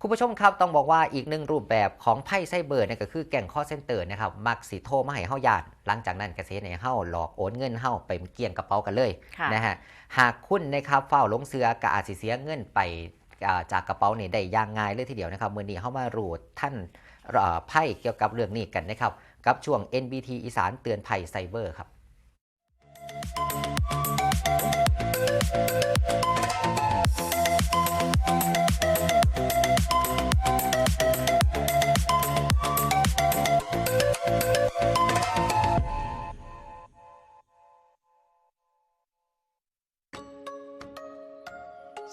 คุณผู้ชมครับต้องบอกว่าอีกหนึ่งรูปแบบของไพ่ไซเบอร์เนี่ยก็คือแก่งข้อเซ็นเตอร์นะครับมักสิโทรมาให้เฮาญาติหลังจากนั้นก็สิให้เฮาหลอกโอนเงินเฮาไปเกี่ยงกระเป๋ากันเลยค่ะนะฮะหากคุณนะครับเฝ้าหลงเสือก็อาจสิเสียเงินไปอ่าจากกระเป๋านี่ได้อย่างง่ายเลยทีเดียวนะครับมื้อนี้เฮามารู้ท่านเอ่อไพ่เกี่ยวกับเรื่องนี้กันนะครับกับช่วง NBT อีสานเตือนภัยไซเบอร์ครับ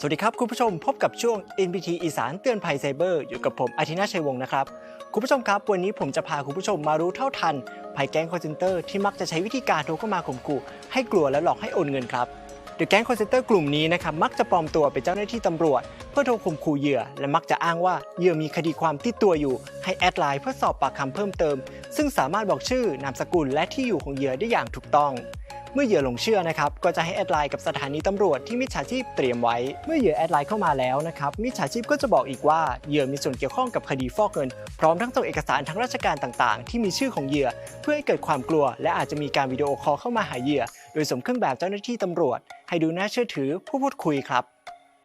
วัสดีครับ คุณผู้ชมพบกับช่วง NBT อีสานเตือนภัยไซเบอร์อยู่กับผมอาทินาชัยวงศ์นะครับ คุณผู้ชมครับ วันนี้ผมจะพาคุณผู้ชมมารู้เท่าทัน ภัยแก๊งคอร์เซนเตอร์ที่มักจะใช้วิธีการโทรเข้ามาข่มขู่ให้กลัวและหลอกให้โอนเงินครับโดยแก๊งคอร์เซนเตอร์กลุ่มนี้นะครับมักจะปลอมตัวเป็นเจ้าหน้าที่ตำรวจ เพื่อโทรข่มขู่เหยื่อ และมักจะอ้างว่าเหยื่อมีคดีความติดตัวอยู่ ให้แอดไลน์เพื่อสอบปากคำเพิ่มเติม ซึ่งสามารถบอกชื่อนามสกุลและที่อยู่ของเหยื่อได้อย่างถูกต้อง เมื่อเหยื่อหลงเชื่อนะครับก็จะให้แอดไลน์กับสถานีตำรวจที่มิจฉาชีพเตรียมไว้ เมื่อเหยื่อแอดไลน์เข้ามาแล้วนะครับมิจฉาชีพก็จะบอกอีกว่าเหยื่อมีส่วนเกี่ยวข้องกับคดีฟอกเงิน พร้อมทั้งส่งเอกสารทางราชการต่างๆ ที่มีชื่อของเหยื่อ เพื่อให้เกิดความกลัว และอาจจะมีการวิดีโอคอลเข้ามาหาเหยื่อ โดยสมเครื่องแบบเจ้าหน้าที่ตำรวจ ให้ดูน่าเชื่อถือผู้พูดคุยครับ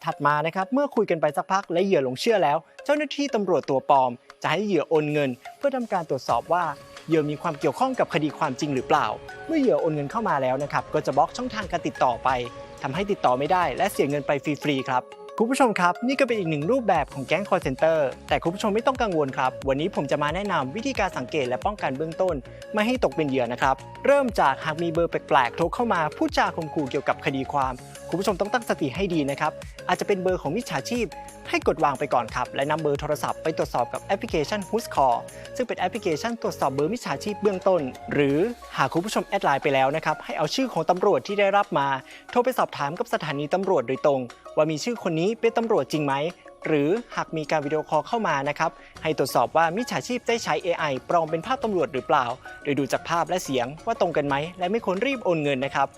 ถัดมานะครับเมื่อคุยกันไปสักพักและเหยื่อหลงเชื่อแล้ว เจ้าหน้าที่ตำรวจตัวปลอม จะให้เหยื่อโอนเงิน เพื่อทำการตรวจสอบว่า เหยื่อมีความเกี่ยวข้องกับคดีความจริงหรือเปล่า เมื่อเหยื่อโอนเงินเข้ามาแล้วนะครับ ก็จะบล็อกช่องทางการติดต่อไปทำให้ติดต่อไม่ได้และเสียเงินไปฟรีๆครับคุณผู้ชมครับ นี่ก็เป็นอีกหนึ่งรูปแบบของแก๊งคอร์เซนเตอร์แต่คุณผู้ชมไม่ต้องกังวลครับ วันนี้ผมจะมาแนะนำวิธีการสังเกตและป้องกันเบื้องต้น ไม่ให้ตกเป็นเหยื่อนะครับ เริ่มจากหากมีเบอร์แปลกๆโทรเข้ามาพูดจาข่มขู่เกี่ยวกับคดีความ คุณผู้ชมต้องตั้งสติให้ดีนะครับ อาจจะเป็นเบอร์ของมิจฉาชีพ ให้กดวางไปก่อนครับ และนำเบอร์โทรศัพท์ไปตรวจสอบกับแอปพลิเคชัน Who's Call ซึ่งเป็นแอปพลิเคชันตรวจสอบเบอร์มิจฉาชีพเบื้องต้น หรือหากคุณผู้ชมแอดไลน์ไปแล้วนะครับ ให้เอาชื่อของตำรวจที่ได้รับมา โทรไปสอบถามกับสถานีตำรวจโดยตรง ว่ามีชื่อคนนี้เป็นตำรวจจริงไหมหรือหากมีการวิดีโอคอลเข้ามานะครับ ให้ตรวจสอบว่ามิจฉาชีพได้ใช้ AI ปลอมเป็นภาพตำรวจหรือเปล่า โดยดูจากภาพและเสียงว่าตรงกันไหม และไม่ควรรีบโอนเงินนะครับ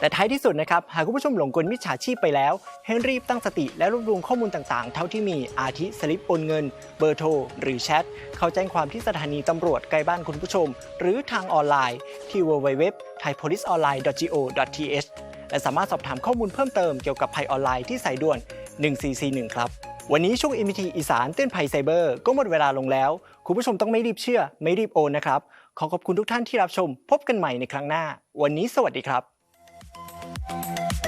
แต่ท้ายที่สุดนะครับ หากคุณผู้ชมหลงกลมิจฉาชีพไปแล้ว ให้รีบตั้งสติและรวบรวมข้อมูลต่างๆ เท่าที่มีอาทิสลิปโอนเงิน เบอร์โทร หรือแชท เข้าแจ้งความที่สถานีตำรวจใกล้บ้านคุณผู้ชม หรือทางออนไลน์ที่ www.thaipoliceonline.go.th และสามารถสอบถามข้อมูลเพิ่มเติมเกี่ยวกับภัยออนไลน์ที่สายด่วน 1441 ครับ วันนี้ช่วง MT อีสานเตือนภัยไซเบอร์ก็หมดเวลาลงแล้ว คุณผู้ชมต้องไม่รีบเชื่อ ไม่รีบโอนนะครับ ขอขอบคุณทุกท่านที่รับชม พบกันใหม่ในครั้งหน้า วันนี้สวัสดีครับ Thank you.